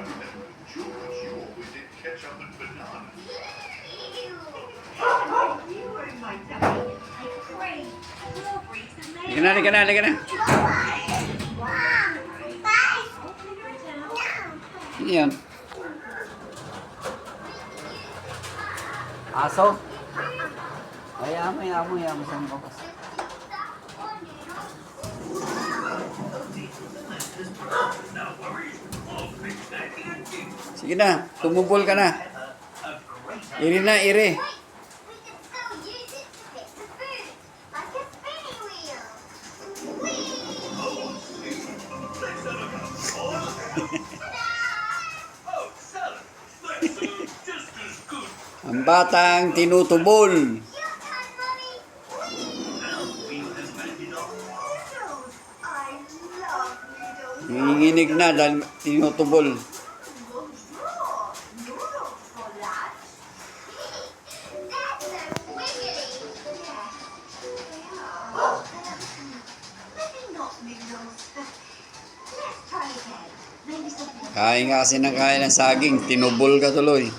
I remember George, you always did ketchup Aso? Sige na, tumubol ka na. Iri na, iri. Ang batang tinutubol. Nanginginig na dahil tinutubol. Kain nga kasi ng kain ng saging, tinubol ka tuloy.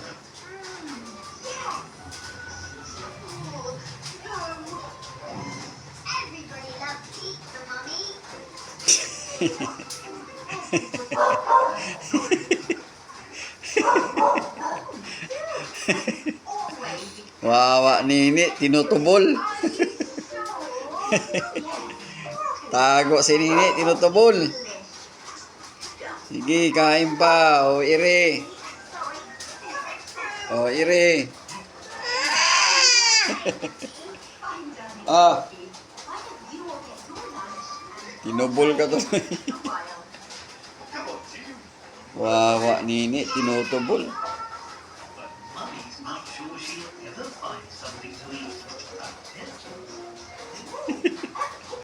Wawa nini, tinutubol. Tago si nini, tinutubol. Sige, kain pa. O, ire. O, ire. ah. Tinubol ka tuloy. Wawa nini, tinutubol. Mommy's